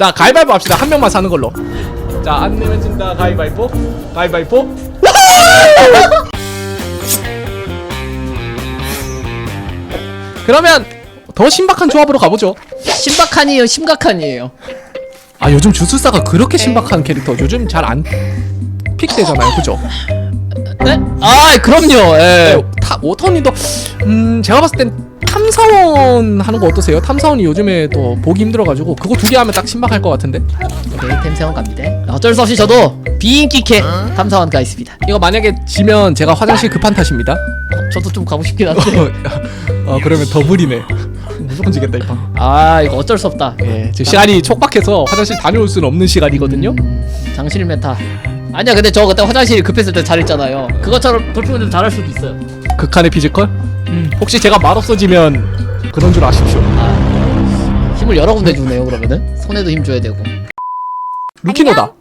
자 가위바위보 합시다. 한 명만 사는 걸로. 자 안 내면 진다. 가위바위보. 가위바위보. 그러면 더 신박한 조합으로 가보죠. 심각한이에요 심각한이에요? 아 요즘 주술사가 그렇게 신박한 캐릭터 요즘 잘 안 픽되잖아요. 그죠? 네? 아 그럼요. 예. 타 오터님도 음 제가 봤을 땐 탐사원 하는 거 어떠세요? 탐사원이 요즘에 또 보기 힘들어가지고 그거 두 개 하면 딱 신박할 것 같은데? 오케이 템세원 갑니다. 어쩔 수 없이 저도 비인기캐 탐사원 가 있습니다. 이거 만약에 지면 제가 화장실 급한 탓입니다. 어, 저도 좀 가고 싶긴 한데. 어 그러면 더블이네. 무조건 지겠다 이 판 아 이거 어쩔 수 없다. 예 지금 시간이 촉박해서 화장실 다녀올 수는 없는 시간이거든요. 음, 장실 메타. 아니야 근데 저 그때 화장실 급했을 때 잘했잖아요. 그것처럼 돌핑도 잘할 수도 있어요. 극한의 피지컬 음. 혹시 제가 말 없어지면 그런 줄 아십시오. 아, 힘을 여러 군데 주네요 그러면은. 손에도 힘 줘야 되고. 루키노다.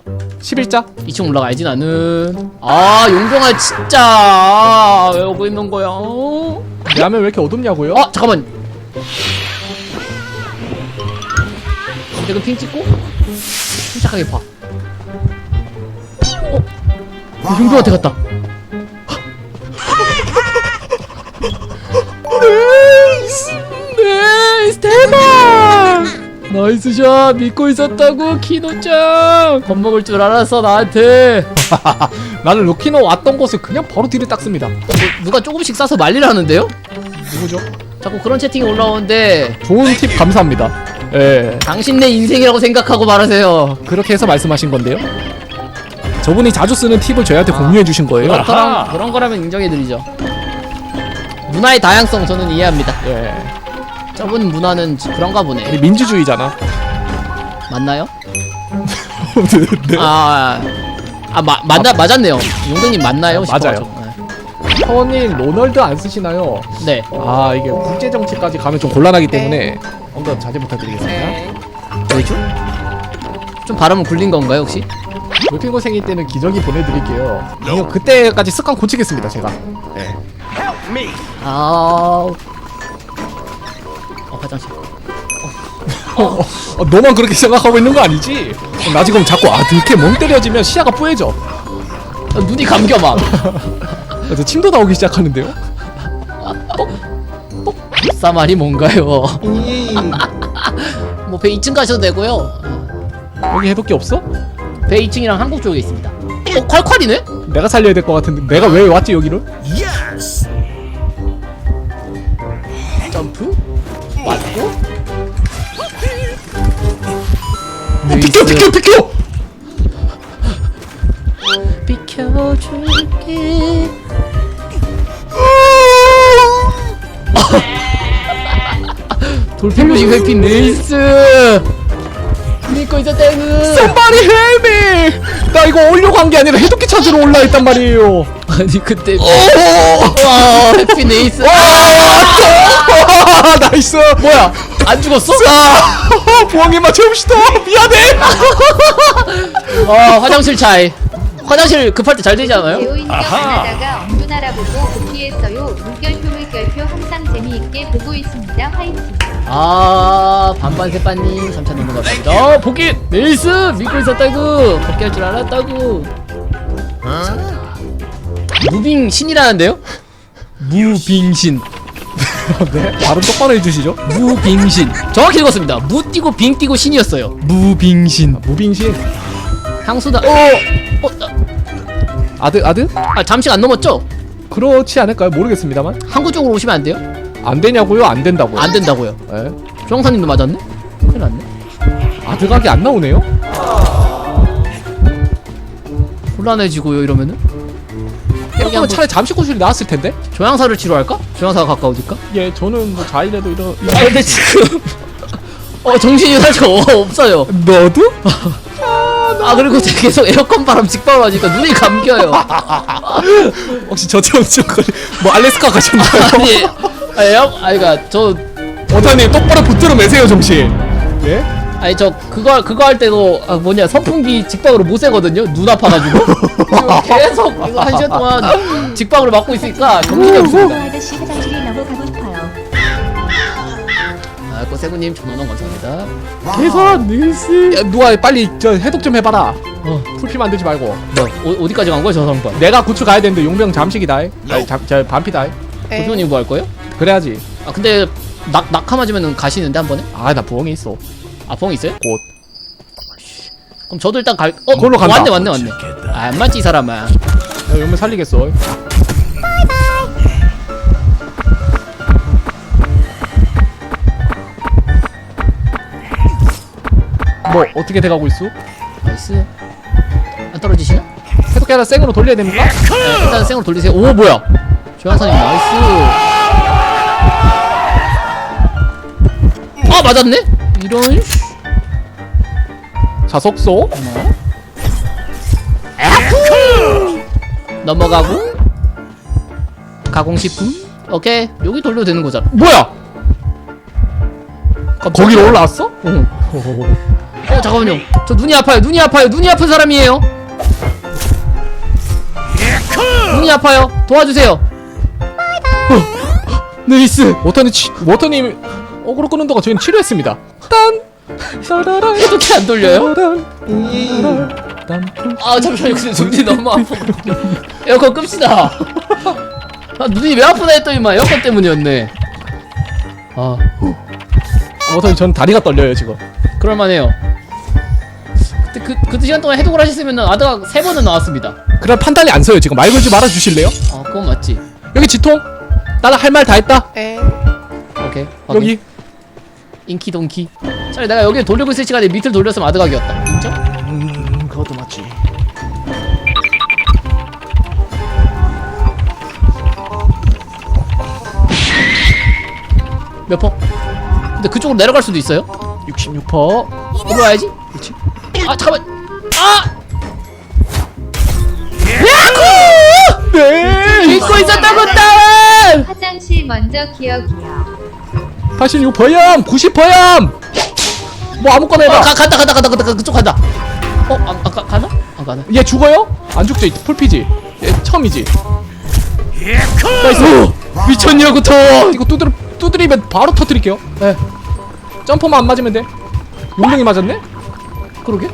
11자. 2층 올라가야지 나는. 아 용병아 진짜. 왜 오고 있는 거야? 어내 화면 왜 이렇게 어둡냐고요? 잠깐만. 지금 핑 찍고? 침착하게 봐. 어? 어, 용병한테 갔다 나이스 샷! 믿고 있었다고 키노짱! 겁먹을 줄 알았어 나한테. 나는 루키노 왔던 곳을 그냥 바로 뒤를 닦습니다. 뭐, 누가 조금씩 싸서 말리라는데요? 누구죠? 자꾸 그런 채팅이 올라오는데. 좋은 팁 감사합니다. 예. 당신 내 인생이라고 생각하고 말하세요. 그렇게 해서 말씀하신 건데요? 저분이 자주 쓰는 팁을 저희한테 공유해 주신 거예요? 그렇더라 그런 거라면 인정해드리죠. 문화의 다양성 저는 이해합니다. 예 저분 문화는 그런가 보네 우리 민주주의잖아 맞나요? 네. 아, 아 마, 맞나, 맞았네요 용동님 맞나요? 아, 맞아요. 싶어가지고. 사원님 로널드 안 쓰시나요? 네 아 이게 국제 정치까지 가면 좀 곤란하기 때문에 언더 자제 부탁드리겠습니다 왜죠? 좀 발음은 굴린 건가요 혹시? 돌핑고 생일 때는 기저귀 보내드릴게요 이거 그때까지 습관 고치겠습니다 제가 예. 아... 어 화장실 어, 어, 너만 그렇게 생각하고 있는 거 아니지? 나 지금 자꾸 아 이렇게 멍 때려지면 시야가 뿌얘져 어, 눈이 감겨 막 그래서 침도 나오기 시작하는데요? 싸말이 뭔가요? 뭐 배 2층 가셔도 되고요 여기 해볼 게 없어? 배 2층이랑 한국 쪽에 있습니다 어 콸콸이네? 내가 살려야 될 것 같은데 내가 왜 왔지 여기를? 비켜 비켜 비켜! 비켜줄게 돌핀 무식 회피 네이스 믿고 있었다구 Somebody help me! 나 이거 오려고 한 게 아니라 해독기 찾으러 올라 했단 말이에요 아니 그때 오! 와 네이스 아, 나이스! 뭐야? 안 죽었어? 자! 부엉이만 채웁시다! 미안해! 아 화장실 차이 화장실 급할 때 잘 되지 않아요? 배우인격 안 하다가 엄둔 알아보고 복귀했어요. 물결표 물결표 항상 재미있게 보고 있습니다. 화이팅. 아 반반 세빠님 3차 너무 감사합니다 어 복귀 네이스 믿고 있었다구 복귀할 줄 알았다구 무빙 신이라는데요? 무빙신 네? 발음 똑바로 해주시죠 무빙신 정확히 읽었습니다 무 띄고 빙 띄고 신이었어요 무빙신 무빙신 향수다 어! 어! 아드 아드? 아 잠시 안 넘었죠? 그렇지 않을까요? 모르겠습니다만 항구 쪽으로 오시면 안 돼요? 안 되냐고요? 안 된다고요? 안 된다고요 예? 조영사님도 맞았네? 큰일 났네 아드 각이 안 나오네요? 곤란해지고요 이러면은 이러면 한번- 차라리 잠시 구실이 나왔을 텐데? 조향사를 치료할까? 조향사가 가까워질까? 예 저는 뭐 자이라도 이러 아 근데 지금 어 정신이 살짝 어, 없어요 너도? 아 그리고 제가 계속 에어컨 바람 직방으로 하니까 눈이 감겨요 혹시 저체온증 걸리 뭐 알래스카 가셨나요? 아니 아, 에어 아니 그니까 저 원장님 똑바로 붙들어 매세요 정신 예? 아니 저 그거 그거 할 때도 아, 뭐냐 선풍기 직방으로 못 쐬거든요 눈 아파가지고 지금 계속 이거 한 시간 동안 직방으로 맞고 있으니까 정신이 없습니다 아저씨 화장실이 너무 가고 싶어요. 아, 그 세구님 천원원 감사합니다. 계산 니스. 야, 누가 빨리 저 해독 좀 해봐라. 어, 풀피 만들지 말고. 뭐 어, 어디까지 간 거야 저 사람? 내가 구출 가야 되는데 용병 잠식이다. 아니, 잠, 저 반피다. 고표님 뭐 할 거예요? 그래야지. 아 근데 낙 낙하 맞으면 가시는데 한 번에? 아 나 부엉이 있어. 아뻥 있어요? 곧. 그럼 저도 일단 갈. 어 그걸로 간다. 왔네 왔네 왔네. 아, 안 맞지 이 사람아. 야, 용병 살리겠어. 뭐 어떻게 돼가고 있어? 나이스. 안 떨어지시나? 해독기 하나 생으로 돌려야 됩니까? 네, 일단 생으로 돌리세요. 오 뭐야? 조향사님 나이스. 아 맞았네? 이런. 씨. 자석소. 어? 아쿠! 넘어가고 가공식품 오케이 여기 돌려도 되는 거잖아 뭐야? 거기로 올라왔어? 어. 어 잠깐만요 저 눈이 아파요 눈이 아파요 눈이 아픈 사람이에요 눈이 아파요 도와주세요 네이스. 워터님 치, 워터님 어그로 끄는 동안 저희는 치료했습니다. 딴. 따라란. 어떻게 안 돌려요? 딴. 아 잠시만요 근데 눈이 너무 아파 에어컨 끕시다 아 눈이 왜 아프나 했더니만 에어컨 때문이었네 아 워터님 전 다리가 떨려요 지금. 그럴만해요 그때 그, 그 시간 동안 해독을 하셨으면 아드가 세 번은 나왔습니다 그래 판단이 안 서요 지금 말 걸지 말아 주실래요? 아 그건 맞지 여기 지통. 나는 할 말 다 했다. 오케이 확인. 여기. 인기 동키 차라리 내가 여기 돌리고 있을 시간에 밑을 돌렸으면 아드각이었다 인정? 음 그것도 맞지. 몇 퍼? 근데 그쪽으로 내려갈 수도 있어요? 66퍼. 일로 와야지 그렇지 아 잠깐만 아! 네. 믿고 있었다고 딸! 화장실 먼저 기억이요. 86퍼염, 90퍼염. 뭐 아무거나 어, 해봐. 가, 간다 간다 간다 간다 그쪽 간다 어? 아, 아 가, 가나? 안 가나? 얘 죽어요? 안 죽죠? 이 풀피지. 얘 처음이지. 나이스. 미쳤냐고 터 이거 두드려 두드리면 바로 터뜨릴게요. 예. 점퍼만 안 맞으면 돼. 용병이 맞았네? 그러게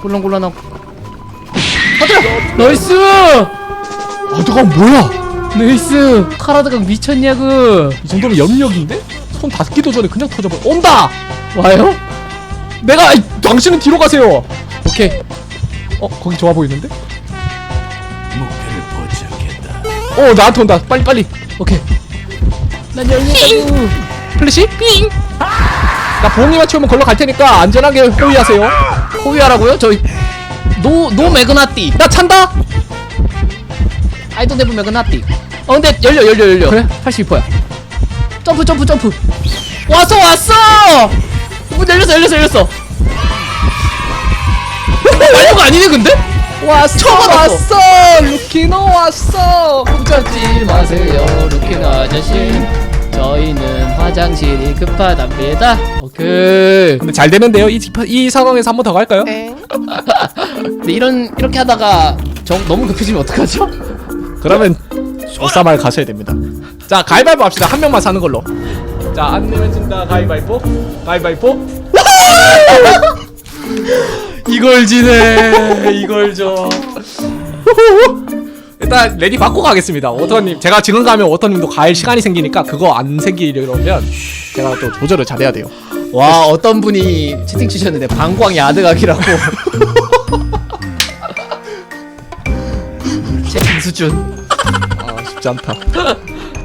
곤란곤란하고 터뜨려! 나이스! 아, 너가 뭐야? 나이스 카라드가 미쳤냐고 이 정도면 염력인데? 손 닿기도 전에 그냥 터져버려. 온다. 와요? 내가 아이, 당신은 뒤로 가세요. 오케이. 어, 거기 좋아 보이는데? 어, 나한테 온다. 빨리 빨리. 오케이. 난 열렸다고 플래시? 삥. 나 보험이만 치우면 걸러 갈 테니까 안전하게 호위하세요. 호위하라고요? 저희 노, 노 매그나띠 나 찬다. 아이도 네브 매그나띠 어 근데 열려 열려 열려 그래? 82%야. 점프 점프 점프. 왔어 왔어! 문 열렸어 열렸어 열렸어. 말고가 아니네 근데? 왔어 처음 알았어. 왔어! 루키노 왔어! 붙잡지 마세요 루킨 아저씨. 저희는 화장실이 급하답니다. 오케이. 근데 잘 되는데요. 이, 지- 이 상황에서 한 번 더 갈까요? 근데 이런 이렇게 하다가 정, 너무 급해지면 어떡하죠? 그러면 조사말 가셔야 됩니다. 자 가위바위보 합시다. 한 명만 사는 걸로. 자 안 내면 진다 가위바위보. 가위바위보. 이걸 지네 이걸 줘. 일단 레디 받고 가겠습니다. 워터님 제가 지금 가면 워터님도 갈 시간이 생기니까 그거 안 생기려면 제가 또 조절을 잘해야 돼요. 와 어떤 분이 채팅 치셨는데 방광이 아드각이라고. 채팅 수준 않다.